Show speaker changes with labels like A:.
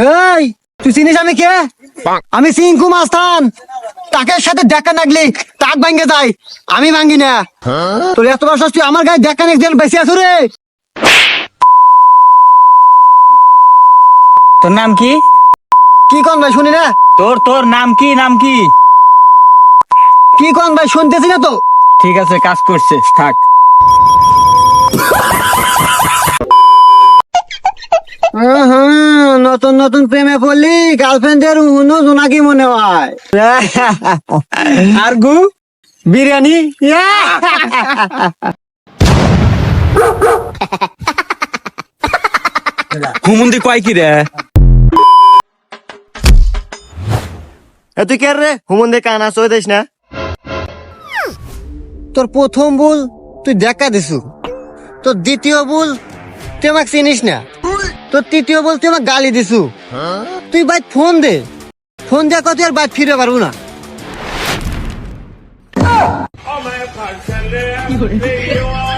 A: এই তুই চিনিস আমি কে? আমি সিংকু মাস্তান। তাকের সাথে দেখা নাগলি তাক ভাঙ্গে যায়। আমি ভাঙ্গি না। তোর এত বছর তুই আমার গায়ে দেখা নাক দিন বেশি আছো রে।
B: তোর নাম কি?
A: কি কন ভাই শুনি না?
B: তোর তোর নাম কি নাম কি?
A: কি কন ভাই শুনতেছি না তো।
B: ঠিক আছে কাজ করছে থাক।
A: নতুন নতুন প্রেমে পড়লি গার্লফ্রেন্ডের উনো জোনাকি মনে হয়?
B: আর গু?
A: বিরিয়ানি?
B: হুমুন্দি কয় কি রে?
C: এ তুই কে রে? হুমন্দে কানা সই দিস না?
A: তোর প্রথম ভুল তুই দেখা দিছু। তোর দ্বিতীয় ভুল তুই আমাকে চিনিস না। তোর তৃতীয় বলতে আমার গালি দিছু। তুই বাইক ফোন দে। ফোন দেওয়া কত আর বাইক ফিরে পারব না।
D: কি de